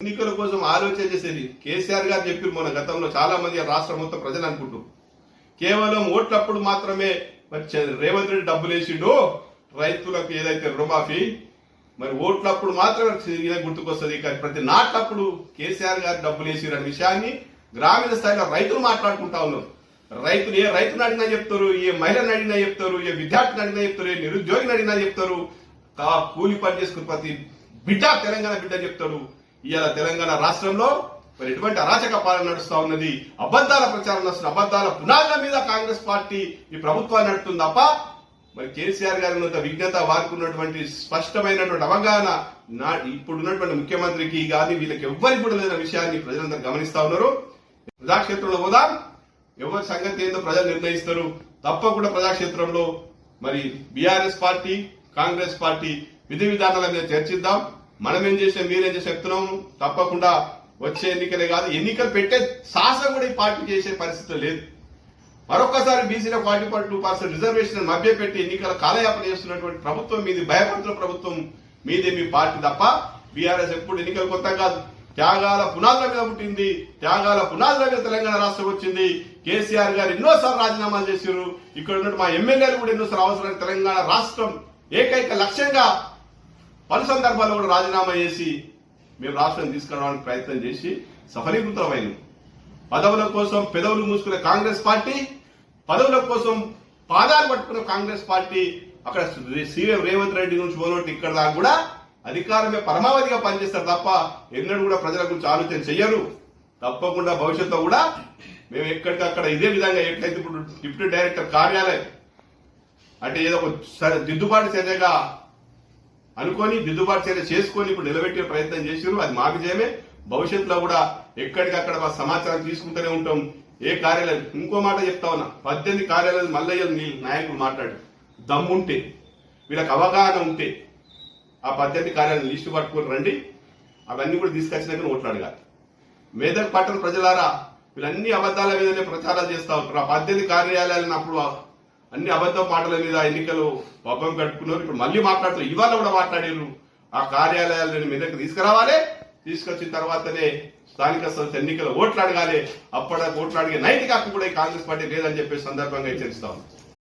ఎన్నికల కోసం ఆలోచన చేసేది కేసీఆర్ గారు చెప్పారు మన గతంలో చాలా మంది రాష్ట్రం మొత్తం ప్రజలు అనుకుంటూ. కేవలం ఓట్లప్పుడు మాత్రమే మరి రేవంత్ రెడ్డి డబ్బులు వేసిండు రైతులకు ఏదైతే రుణమాఫీ మరి ఓట్లప్పుడు మాత్రమే గుర్తుకొస్తుంది. కానీ ప్రతి నాటప్పుడు కేసీఆర్ గారు డబ్బులు వేసిరన్న విషయాన్ని గ్రామీణ స్థాయిలో రైతులు మాట్లాడుకుంటా ఉన్నారు. రైతులు ఏ రైతుని అడిగినా చెప్తారు ఏ మహిళను అడిగినా చెప్తారు ఏ విద్యార్థిని అడిగినా చెప్తారు ఏ నిరుద్యోగిని అడిగినా చెప్తారు. కా- కూలి పని చేసుకుని ప్రతి బిడ్డ తెలంగాణ బిడ్డ చెప్తారు ఇవాళ తెలంగాణ రాష్ట్రంలో మరి ఎటువంటి అరాచక పాలన నడుస్తా ఉన్నది? అబద్ధాల ప్రచారం నడుస్తున్న అబద్ధాల పునాదుల మీద కాంగ్రెస్ పార్టీ ఈ ప్రభుత్వాన్ని నడుతుంది తప్ప మరి కేసీఆర్ గారి ఉన్నంత విజ్ఞత వారికి ఉన్నటువంటి స్పష్టమైనటువంటి అవగాహన నా ఇప్పుడున్నటువంటి ముఖ్యమంత్రికి కానీ వీళ్ళకి ఎవ్వరికి కూడా లేదన్న విషయాన్ని ప్రజలందరూ గమనిస్తా ఉన్నారు. ప్రజాక్షేత్రంలో హోదా ఎవరి సంగతి ఏందో ప్రజలు నిర్ణయిస్తారు. తప్పకుండా ప్రజాక్షేత్రంలో మరి బీఆర్ఎస్ పార్టీ కాంగ్రెస్ పార్టీ విధి విధానాల మీద చర్చిద్దాం. మనం ఏం చేసాం మీరేం చేసి చెప్తున్నాం తప్పకుండా వచ్చే ఎన్నికలే కాదు ఎన్నికలు పెట్టే సాహసం కూడా ఈ పార్టీ చేసే పరిస్థితి లేదు. మరొకసారి బీసీలో forty point two percent reservation మభ్యపెట్టి ఎన్నికల కాలయాపన చేస్తున్నటువంటి ప్రభుత్వం మీది భయపడుతున్న ప్రభుత్వం మీదే మీ పార్టీ తప్ప బీఆర్ఎస్ ఎప్పుడు ఎన్నికలు కొత్త కాదు. త్యాగాల పునాదుల మీద పుట్టింది త్యాగాల పునాదుల మీద తెలంగాణ రాష్ట్రం వచ్చింది. కేసీఆర్ గారు ఎన్నోసార్లు రాజీనామాలు చేశారు. ఇక్కడ ఉన్నట్టు మా ఎమ్మెల్యేలు కూడా ఎన్నోసార్లు అవసరం తెలంగాణ రాష్ట్రం ఏకైక లక్ష్యంగా పలు సందర్భాల్లో కూడా రాజీనామా చేసి మేము రాష్ట్రం తీసుకురావడానికి ప్రయత్నం చేసి సఫలీకృతమైనవి పదవుల కోసం పెదవులు మూసుకునే కాంగ్రెస్ పార్టీ పదవుల కోసం పాదాలు పట్టుకున్న కాంగ్రెస్ పార్టీ అక్కడ సీఎం రేవంత్ రెడ్డి నుంచి మొదలుపెట్టి ఇక్కడ దాకా కూడా అధికారమే పరమావధిగా పనిచేస్తారు తప్ప ఎన్నడూ కూడా ప్రజల గురించి ఆలోచన చెయ్యరు. తప్పకుండా భవిష్యత్తులో కూడా మేము ఎక్కడికక్కడ ఇదే విధంగా ఎట్లయితే ఇప్పుడు డిప్యూటీ డైరెక్టర్ కార్యాలయం అంటే ఏదో ఒక సరే దిద్దుబాటు చర్యగా అనుకొని దిద్దుబాటు చర్య చేసుకొని ఇప్పుడు నిలబెట్టే ప్రయత్నం చేసారు అది మా విజయమే భవిష్యత్తులో కూడా ఎక్కడికక్కడ మా సమాచారం తీసుకుంటూనే ఉంటాం. ఏ కార్యాలయం? ఇంకో మాట చెప్తా ఉన్నా. పద్దెనిమిది కార్యాలయాలు మల్లయ్య నీ నాయకులు మాట్లాడు. దమ్ముంటే వీళ్ళకి అవగాహన ఉంటే ఆ పద్దెనిమిది కార్యాలయం లిస్టు పట్టుకుని రండి. అవన్నీ కూడా తీసుకొచ్చినాక ఓట్లు అడగాలి. మేదక్ పట్టణ ప్రజలారా వీళ్ళన్ని అబద్ధాల మీదనే ప్రచారాలు చేస్తా ఉంటారు. ఆ పద్దెనిమిది కార్యాలయాలను అప్పుడు అన్ని అబద్ధ మాటల మీద ఎన్నికలు పబ్బం కట్టుకున్నారు. ఇప్పుడు మళ్ళీ మాట్లాడుతారు ఇవాళ కూడా మాట్లాడారు. ఆ కార్యాలయాలను మీదకి తీసుకురావాలి. తీసుకొచ్చిన తర్వాతనే స్థానిక సంస్థ ఎన్నికల ఓట్లు అడగాలి. అప్పటికి ఓట్లు అడిగే నైతిక హక్కు కూడా ఈ కాంగ్రెస్ పార్టీ లేదని చెప్పే సందర్భంగా హెచ్చరిస్తా ఉన్నాం.